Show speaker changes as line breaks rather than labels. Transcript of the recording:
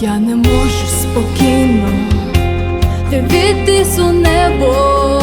Я не можу спокійно дивитись у небо,